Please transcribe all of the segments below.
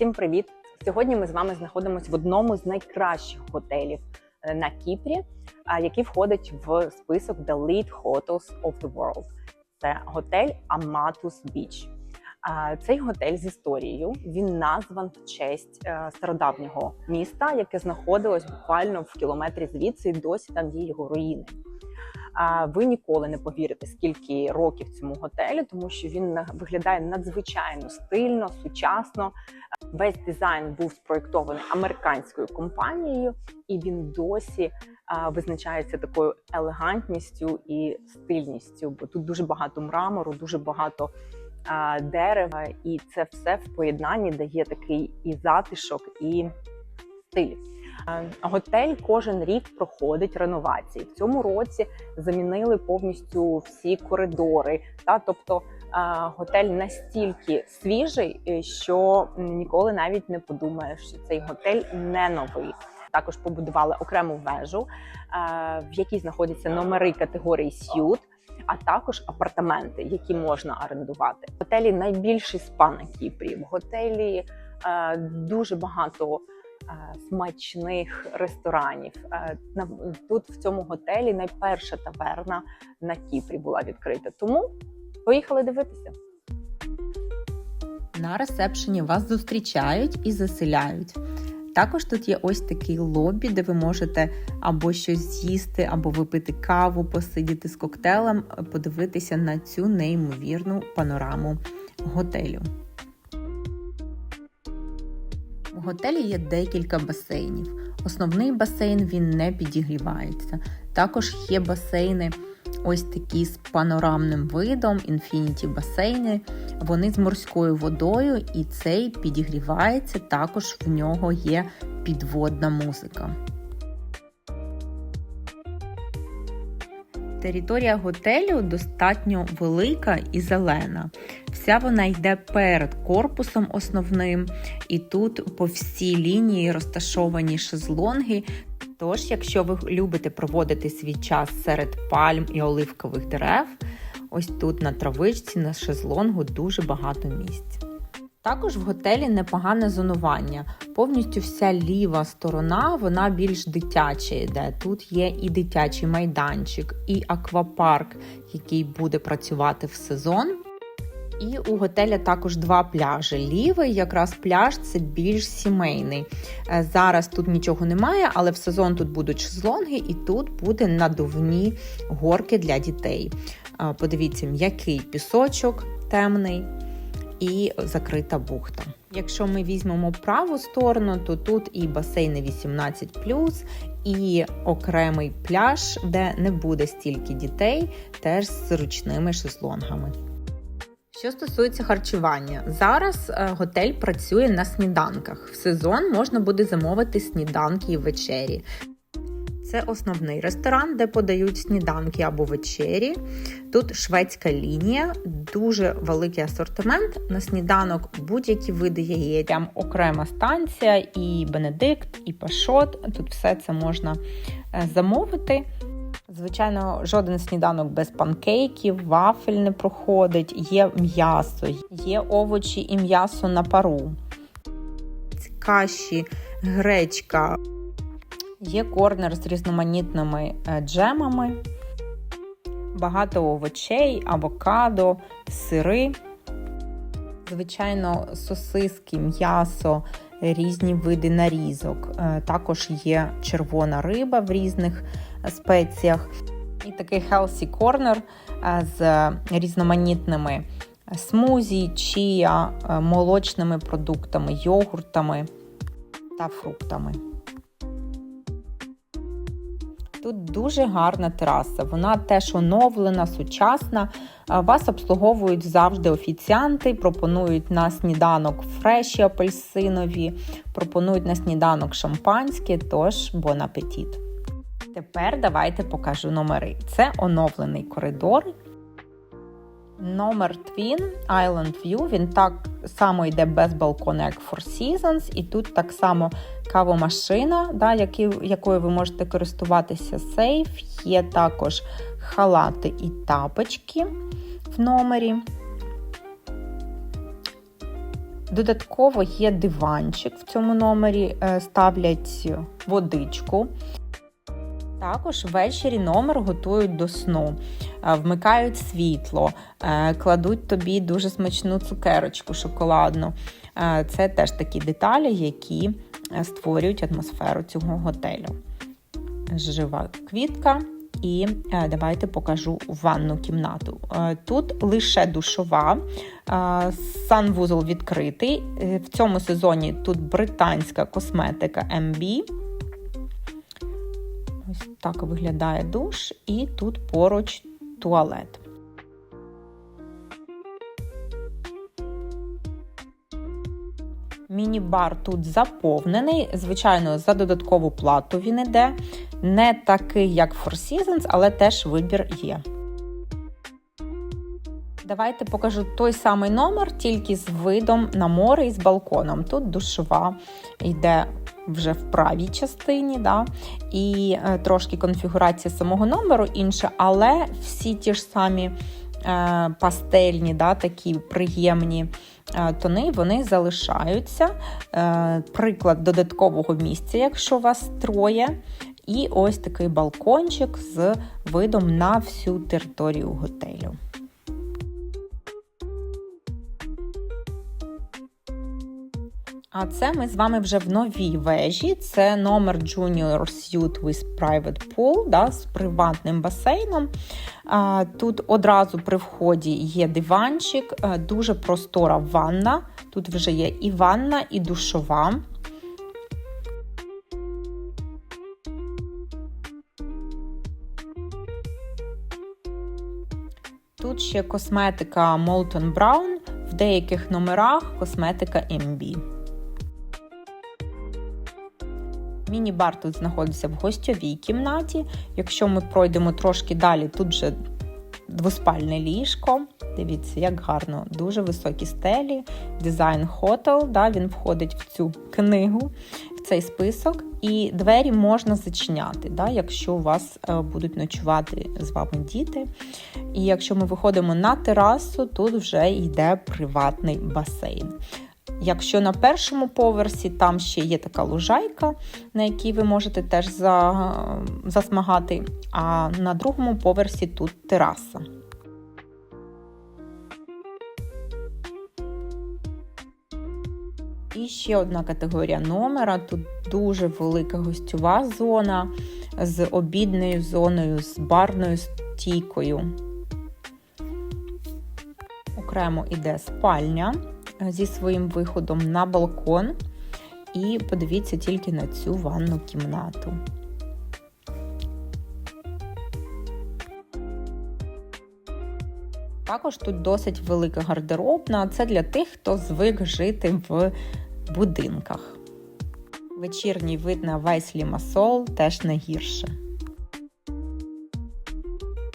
Всім привіт! Сьогодні ми з вами знаходимося в одному з найкращих готелів е, на Кіпрі, який входить в список The Lead Hotels of the World. Це готель Amatus Beach. Цей готель з історією він назван в честь е, стародавнього міста, яке знаходилось буквально в кілометрі звідси, і досі там є його руїни. Ви ніколи не повірите, скільки років цьому готелю, тому що він виглядає надзвичайно стильно, сучасно. Весь дизайн був спроєктований американською компанією, і він досі визначається такою елегантністю і стильністю. Бо тут дуже багато мрамору, дуже багато дерева, і це все в поєднанні дає такий і затишок, і стиль. Е, Готель кожен рік проходить реновації. В цьому році замінили повністю всі коридори. Та тобто е, готель настільки свіжий, е, що ніколи навіть не подумаєш, що цей готель не новий. Також побудували окрему вежу, в якій знаходяться номери категорії Сьют, а також апартаменти, які можна орендувати. Готелі найбільший спа на Кіпрі. В готелі е, дуже багато смачних ресторанів. Е, Тут в цьому готелі найперша таверна на Кіпрі була відкрита. Тому поїхали дивитися. На ресепшені вас зустрічають і заселяють. Також тут є ось такий лобі, де ви можете або щось з'їсти, або випити каву, посидіти з коктейлем, подивитися на цю неймовірну панораму готелю. Готелі є декілька басейнів. Основний басейн він не підігрівається. Також є басейни ось такі з панорамним видом, інфініті басейни. Вони з морською водою, і цей підігрівається. Також в нього є підводна музика. Територія готелю достатньо велика і зелена. Вся вона йде перед корпусом основним, і тут по всій лінії розташовані шезлонги. Тож, якщо ви любите проводити свій час серед пальм і оливкових дерев, ось тут на травичці, на шезлонгу дуже багато місць. Також в готелі непогане зонування. Повністю вся ліва сторона вона більш дитяча йде. Тут є і дитячий майданчик, і аквапарк, який буде працювати в сезон. І у готеля також два пляжі. Лівий якраз пляж це більш сімейний. Е, Зараз тут нічого немає, але в сезон тут будуть шезлонги, і тут буде надувні горки для дітей. Е, Подивіться, м'який пісочок темний і закрита бухта. Якщо ми візьмемо праву сторону, то тут і басейни 18, і окремий пляж, де не буде стільки дітей, теж з ручними шезлонгами. Що стосується харчування, зараз е, готель працює на сніданках. В сезон можна буде замовити сніданки і вечері. Це основний ресторан, де подають сніданки або вечері. Тут шведська лінія, дуже великий асортимент. На сніданок будь-які види яєць. Там окрема станція, і Бенедикт, і Пашот. Тут все це можна е, замовити. Звичайно, жоден сніданок без панкейків, вафель не проходить, є м'ясо, є овочі і м'ясо на пару, каші, гречка, є корнер з різноманітними е, джемами, багато овочей, авокадо, сири, звичайно, сосиски, м'ясо, різні види нарізок. Е, Також є червона риба в різних спеціях. І такий healthy corner е, з різноманітними смузі, чія, е, молочними продуктами, йогуртами та фруктами. Тут дуже гарна тераса. Вона теж оновлена, сучасна. Вас обслуговують завжди офіціанти, пропонують на сніданок фреші апельсинові, пропонують на сніданок шампанське, тож бон апетіт. Тепер давайте покажу номери. Це оновлений коридор. Номер Twin Island View. Він так само йде без балкона, як Four Seasons. І тут так само кавомашина, да, які, якою ви можете користуватися сейф. Є також халати і тапочки в номері. Додатково є диванчик в цьому номері, е, ставлять водичку. Також ввечері номер готують до сну, е, вмикають світло, е, кладуть тобі дуже смачну цукерочку шоколадну. Е, Це теж такі деталі, які створюють атмосферу цього готелю. Жива квітка. І давайте покажу ванну кімнату. Тут лише душова, санвузол відкритий. В цьому сезоні тут британська косметика MB. Так виглядає душ, і тут поруч туалет. Міні-бар тут заповнений. Звичайно, за додаткову плату він іде. Не такий, як Four Seasons, але теж вибір є. Давайте покажу той самий номер, тільки з видом на море і з балконом. Тут душова йде вже в правій частині, да? і е, трошки конфігурація самого номеру інша, але всі ті ж самі е, пастельні, да, такі приємні е, тони, вони залишаються. Е, приклад додаткового місця, якщо у вас троє. І ось такий балкончик з видом на всю територію готелю. А це ми з вами вже в новій вежі. Це номер Junior Suite with Private Pool да, з приватним басейном. Тут одразу при вході є диванчик, дуже простора ванна. Тут вже є і ванна, і душова. Тут ще косметика Molton Brown, в деяких номерах косметика MB. Міні-бар тут знаходиться в гостьовій кімнаті. Якщо ми пройдемо трошки далі, тут вже двоспальне ліжко. Дивіться, як гарно, дуже високі стелі. Дизайн Hotel, да, він входить в цю книгу, в цей список. І двері можна зачиняти, да, якщо у вас е, будуть ночувати з вами діти. І якщо ми виходимо на терасу, тут вже йде приватний басейн. Якщо на першому поверсі там ще є така лужайка, на якій ви можете теж за, засмагати, а на другому поверсі тут тераса. І ще одна категорія номера. Тут дуже велика гостьова зона з обідною зоною, з барною стійкою. Окремо іде спальня зі своїм виходом на балкон. І подивіться тільки на цю ванну кімнату. Також тут досить велика гардеробна. Це для тих, хто звик жити в будинках. Вечірній вид на весь лімасол теж не гірше.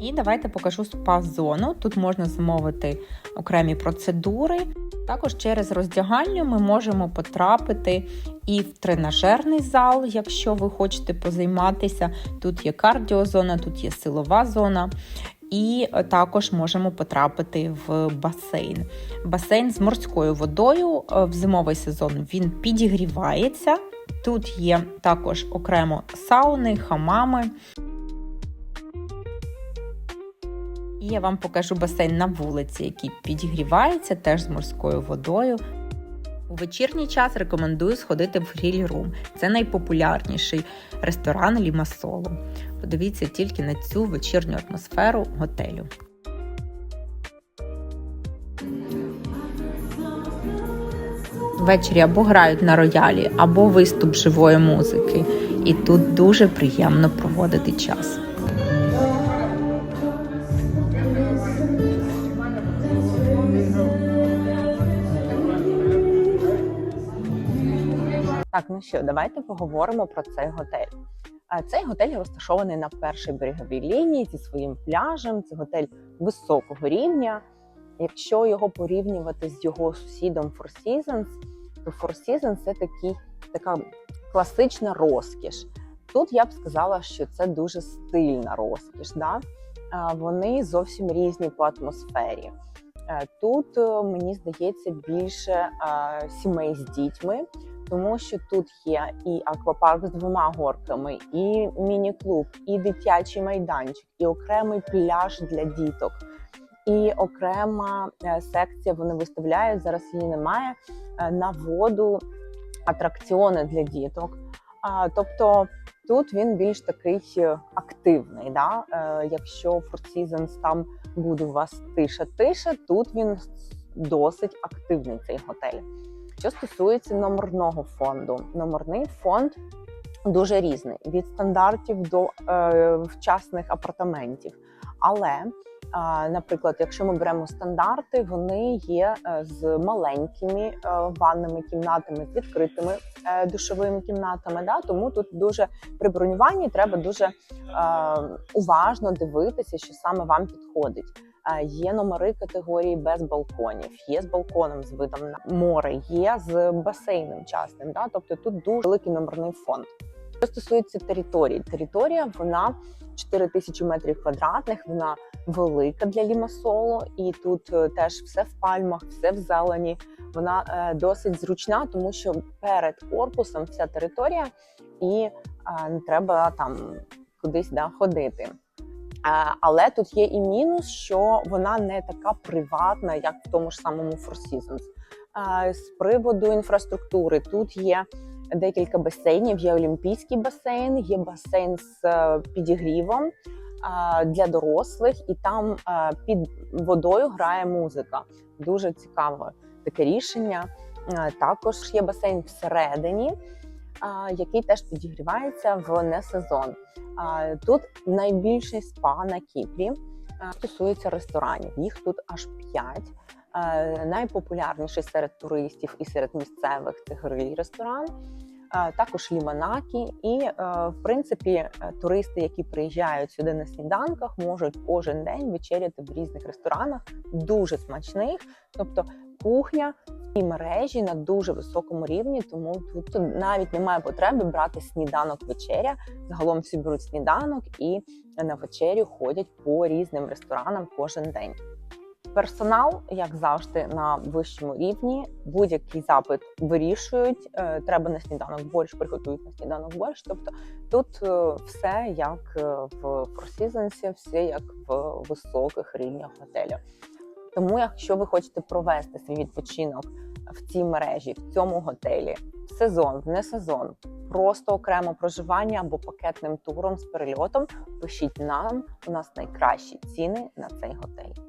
І давайте покажу спа-зону. Тут можна замовити окремі процедури. Також через роздягальню ми можемо потрапити і в тренажерний зал, якщо ви хочете позайматися. Тут є кардіозона, тут є силова зона. І також можемо потрапити в басейн. Басейн з морською водою в зимовий сезон він підігрівається. Тут є також окремо сауни, хамами. І я вам покажу басейн на вулиці, який підігрівається теж з морською водою. У вечірній час рекомендую сходити в Grill Room. Це найпопулярніший ресторан Лімасолу. Подивіться тільки на цю вечірню атмосферу готелю. Ввечері або грають на роялі, або виступ живої музики. І тут дуже приємно проводити час. Так, ну що, давайте поговоримо про цей готель. Цей готель розташований на першій береговій лінії зі своїм пляжем. Це готель високого рівня. Якщо його порівнювати з його сусідом Four Seasons, то Four Seasons – це такий, така класична розкіш. Тут я б сказала, що це дуже стильна розкіш. Да? Вони зовсім різні по атмосфері. Е, Тут е, мені здається більше сімей з дітьми, тому що тут є і аквапарк з двома горками, і міні-клуб, і дитячий майданчик, і окремий пляж для діток, і окрема е, секція. Вони виставляють зараз. Її немає е, на воду атракціони для діток. Тобто тут він більш такий активний. Да? Е, якщо Four Seasons там буде у вас тиша-тиша, тут він досить активний цей готель. Що стосується номерного фонду, номерний фонд дуже різний від стандартів до е, вчасних апартаментів. Але, наприклад, якщо ми беремо стандарти, вони є е, з маленькими е, ванними кімнатами, з відкритими е, душовими кімнатами. Да? Тому тут дуже при бронюванні треба дуже уважно дивитися, що саме вам підходить. Є номери категорії без балконів, є з балконом з видом на море, є з басейном частним. Да? Тобто тут дуже великий номерний фонд. Що стосується території, територія вона 4 тисячі метрів квадратних, вона велика для Лімасоло, і тут е, теж все в пальмах, все в зелені. Вона е, досить зручна, тому що перед корпусом вся територія, і е, не треба там кудись да, ходити. Е, Але тут є і мінус, що вона не така приватна, як в тому ж самому Four Seasons. Е, З приводу інфраструктури тут є декілька басейнів. Є олімпійський басейн, є басейн з е, підігрівом для дорослих, і там під водою грає музика. Дуже цікаве таке рішення. Також є басейн всередині, який теж підігрівається в несезон. Тут найбільший спа на Кіпрі. Стосується ресторанів. Їх тут аж п'ять. Найпопулярніший серед туристів і серед місцевих це гриль ресторан. Також ліманакі, і в принципі е, туристи, які приїжджають сюди на сніданках, можуть кожен день вечеряти в різних ресторанах, дуже смачних. Тобто кухня цій мережі на дуже високому рівні, тому тут навіть немає потреби брати сніданок вечеря. Загалом всі беруть сніданок і на вечерю ходять по різним ресторанам кожен день. Персонал, як завжди, на вищому рівні. Будь-який запит вирішують. Е, Треба на сніданок борщ, приготують на сніданок борщ. Тобто тут е, все як е, в Four все як в високих рівнях готелю. Тому, якщо ви хочете провести свій відпочинок в цій мережі, в цьому готелі, в сезон, в не сезон, просто окремо проживання або пакетним туром з перельотом, пишіть нам. У нас найкращі ціни на цей готель.